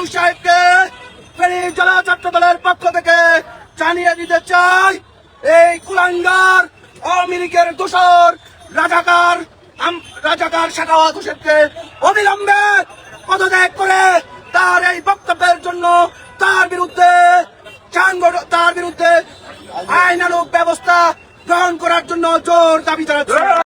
ইউনুস সাহেবকে ফেনী জেলা ছাত্র দলের পক্ষ থেকে জানিয়ে দিতে চাই, এই কুলাঙ্গার আওয়ামী লীগের দোষর রাজাকার রাজাকার শাখাওয়াত হোসেনকে অবিলম্বে পদত্যাগ করে তার এই বক্তব্যের জন্য তার বিরুদ্ধে তার বিরুদ্ধে আইনানুগ ব্যবস্থা গ্রহণ করার জন্য জোর দাবি জানাচ্ছে।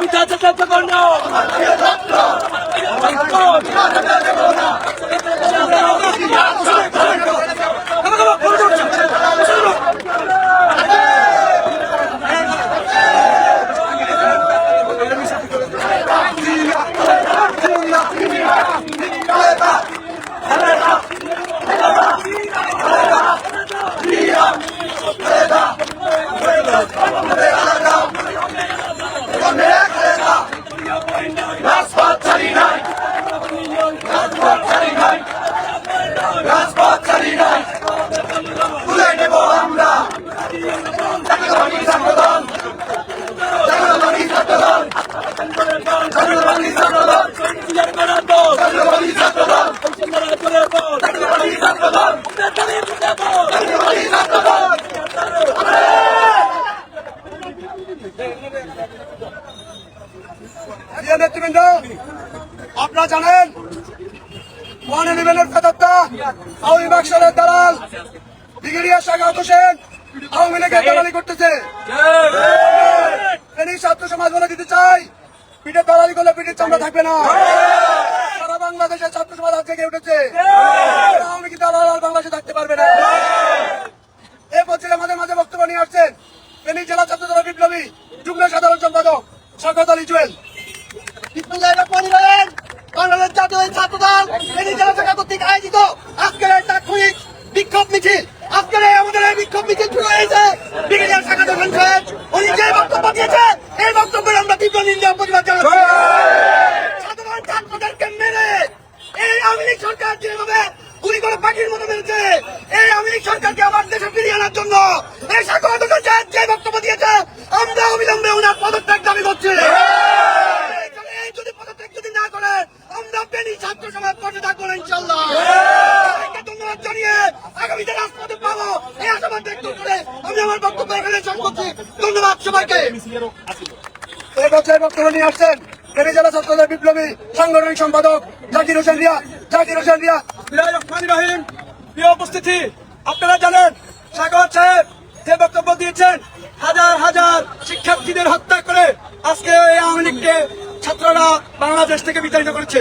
পিতা প্রিয় নেতৃবৃন্দ, আপনারা জানেন, ওয়ান ইলেভেনের ফেতত্তা আওয়ামী বাক্সলের দালাল, ব্রিগেডিয়ার শাখাত হোসেন আওয়ামী লীগের দালালি করতেছে। ছাত্র সমাজ বলে দিতে চাই, পিঠে দালালি করলে পিঠের চামড়া থাকবে না। সারা বাংলাদেশের ছাত্র সমাজ আজ জেগে উঠেছে। আওয়ামী লীগ দালাল বাংলাদেশে থাকতে পারবে না। এ পর্যায়ে আমাদের মাঝে বক্তব্য নিয়ে আসছেন, ফেনী জেলা ছাত্র দল বিপ্লবী যুগ্ম সাধারণ সম্পাদক শকত আলী জুয়েল। বাংলাদেশ জাতীয় ছাত্রদল ফেনী জেলা কর্তৃক আয়োজিত? আজকের তাৎক্ষণিক বিক্ষোভ মিছিল। আজকের আমাদের এই বিক্ষোভ মিছিল শুরু হয়েছে। ব্রিগেডিয়ার সাহেব উনি যে বক্তব্য দিয়েছে এই বক্তব্যের আমরা তীব্র নিন্দা প্রতিবাদ জানাচ্ছি। সাধারণ ছাত্রদেরকে মেরে এই আওয়ামী লীগ সরকার যেভাবে গুলি করে পাখির মতো মেরেছে এই আওয়ামী লীগ সরকারকে আবার দেশে ফিরিয়ে আনার জন্য এই শাখা দোকান সাহেব যে বক্তব্য দিয়েছে আমরা অবিলম্বে ওনার পদত্যাগ দাবি করছি। যদি পদত্যাগ যদি না করে আমরা বেনি ছাত্র সমাজ পথে থাকব না ইনশাল্লাহ ধন্যবাদ জানিয়ে আগামীতে রাজপথে পাবো। এই আশাবাদ ব্যক্ত করে আমি আমার বক্তব্য এখানে শেষ করছি। ধন্যবাদ সবাইকে। এই বছর বক্তব্য নিয়ে আসছেন ফেনী জেলা ছাত্রদের বিপ্লবী সাংগঠনিক সম্পাদক জাকির হোসেন রিয়া। জাকির হোসেন রিয়া। রহমান রহিম প্রিয় উপস্থিতি আপনারা জানেন সাগর সাহেব। যে বক্তব্য দিয়েছেন হাজার হাজার শিক্ষার্থীদের হত্যা করে আজকে এই আওয়ামী লীগকে ছাত্ররা বাংলাদেশ থেকে বিতাড়িত করেছে।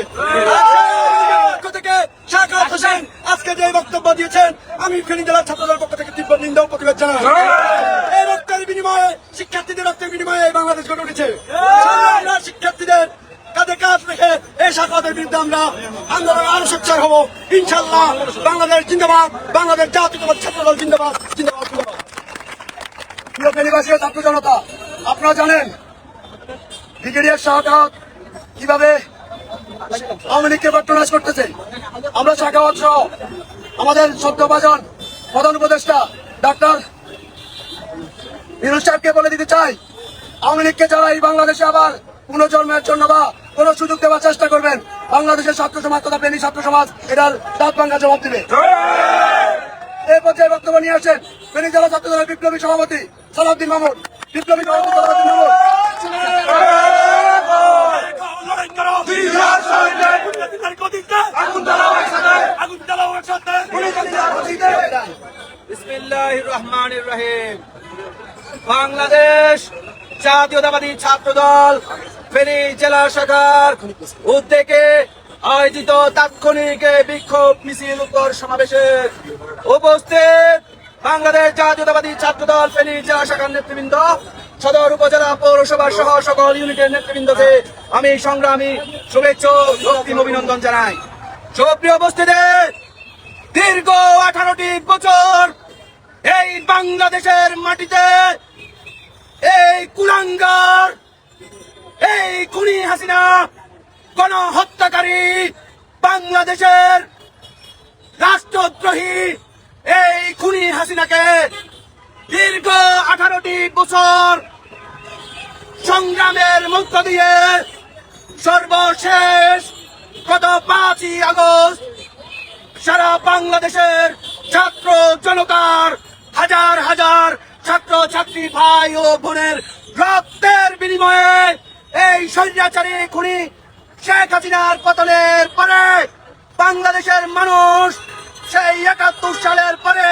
আজকে যে বক্তব্য দিয়েছেন, আমি এই বিনিময়ে, শিক্ষার্থীদের বিনিময়ে বাংলাদেশ শিক্ষার্থীদের কাজ এই আমরা আন্দোলন আরও সোচ্চার হব। ইনশাল্লাহ বাংলাদেশ জিন্দাবাদ, বাংলাদেশ জাতীয়তাবাদ ছাত্র দল জিন্দাবাদ জিন্দাবাদ জিন্দাবাদ। প্রিয় ফেনীবাসী ছাত্র জনতা, আপনারা জানেন ব্রিগেডিয়ার শাহকাত কীভাবে আওয়ামী লীগকে পাট্টনাশ করতেছে। আমরা শাখাওয়াত সহ আমাদের সদ্যভাজন প্রধান উপদেষ্টা, ডাক্তার নিরুজ সাহেবকে বলে দিতে চাই, আওয়ামী লীগকে যারা এই বাংলাদেশে আবার পুনর্জন্মের জন্য বা কোন সুযোগ দেওয়ার চেষ্টা করবেন, বাংলাদেশের ছাত্র সমাজ তথা বেনি ছাত্র সমাজ, এটার দাঁত ভাঙ্গা জবাব দিবে। এই পর্যায়ে বক্তব্য নিয়ে আসেন ফেনী জেলা ছাত্র দলের বিপ্লবী সভাপতি সালাউদ্দিন মাহমুদ বিপ্লবী সভাপতি বাংলাদেশ জাতীয়তাবাদী ছাত্র দল ফেনী জেলা শাখার উদ্যোগে আয়োজিত তাৎক্ষণিক বিক্ষোভ মিছিল উত্তর সমাবেশে উপস্থিত বাংলাদেশ জাতীয়তাবাদী ছাত্র দল ফেনী জেলা শাখার নেতৃবৃন্দ, সদর উপজেলা পৌরসভা সহ সকল ইউনিটের নেতৃবৃন্দকে আমি সংগ্রামী শুভেচ্ছা অভিনন্দন জানাই। সুপ্রিয় উপস্থিতি, দীর্ঘ আঠারোটি বছর এই বাংলাদেশের মাটিতে এই কুলাঙ্গার, এই খুনি হাসিনা কোন হত্যাকারী বাংলাদেশের রাষ্ট্রদ্রোহী এই খুনি হাসিনাকে দীর্ঘ আঠারোটি বছর সংগ্রামের মধ্য দিয়ে সর্বশেষ গত পাঁচই আগস্ট সারা বাংলাদেশের ছাত্র জনতার হাজার হাজার ছাত্র ছাত্রী ভাই ও বোনের রক্তের বিনিময়ে এই স্বৈরাচারী খুনি শেখ হাসিনার পতনের পরে বাংলাদেশের মানুষ সেই একাত্তর সালের পরে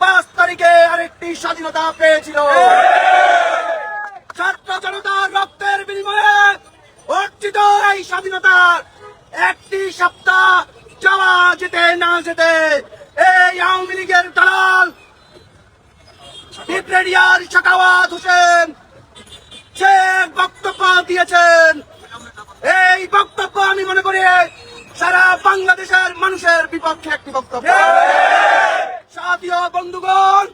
পাঁচ তারিখে আরেকটি স্বাধীনতা পেয়েছিল। ছাত্র জনতার রক্তের বিনিময়ে অর্জিত এই স্বাধীনতার একটি সপ্তাহ যাওয়া যেতে না যেতে এই আওয়ামী লীগের দালাল ব্রিগেডিয়ার শাকাওয়াত হোসেন সে বক্তব্য দিয়েছেন। এই বক্তব্য আমি মনে করি সারা বাংলাদেশের মানুষের বিপক্ষে একটি বক্তব্য। সাথীয় বন্ধুগণ,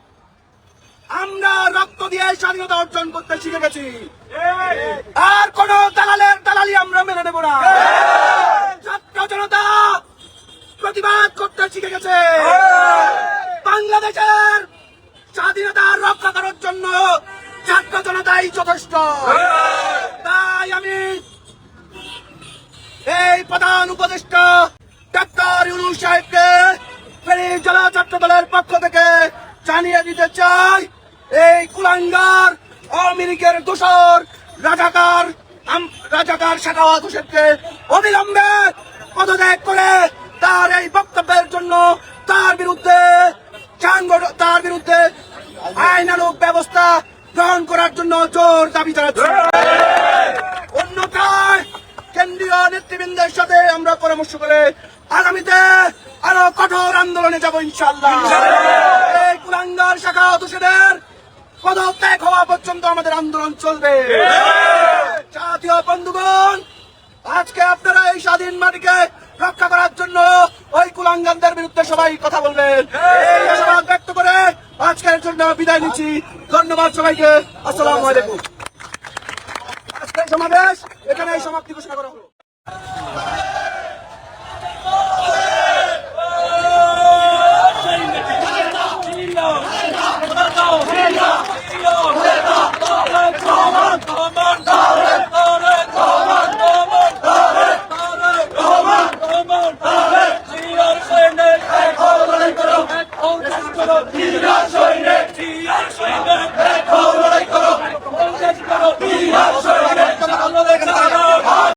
আমরা রক্ত দিয়ে স্বাধীনতা অর্জন করতে শিখে গেছি। আর কোন দালালের দালালি আমরা মেনে নেব না। ছাত্র জনতা প্রতিবাদ করতে শিখে গেছে। বাংলাদেশের স্বাধীনতা রক্ষা করার জন্য ছাত্র জনতাই যথেষ্ট। তাই আমি এই প্রধান উপদেষ্টা ডাক্তার ইউনুস সাহেবকে ফেনী জেলা ছাত্র দলের পক্ষ থেকে জানিয়ে দিতে চাই, এই কুলাঙ্গার আওয়ামী লীগের দোষর রাজাকার রাজাকার শাখাওয়াত হোসেনকে অবিলম্বে পদত্যাগ করে তার এই বক্তব্যের জন্য তার বিরুদ্ধে তার বিরুদ্ধে আইনানুগ ব্যবস্থা গ্রহণ করার জন্য জোর দাবি জানাচ্ছি। আমরা পরামর্শ করে আগামীতে আরও কঠোর আন্দোলনে যাব ইনশাল্লাহ এই কুলাঙ্গার শাখা পদত্যাগ হওয়া পর্যন্ত আমাদের আন্দোলন চলবে। জাতীয় বন্ধুগণ আজকে আপনারা এই স্বাধীন মাটিকে রক্ষা করার জন্য ওই কুলাঙ্গানদের বিরুদ্ধে সবাই কথা বলবেন। এই আশাবাদ ব্যক্ত করে আজকের জন্য বিদায় নিচ্ছি। ধন্যবাদ সবাইকে। আসসালামু আলাইকুম। আজকের সমাবেশ এখানে সমাপ্তি ঘোষণা করা হলো।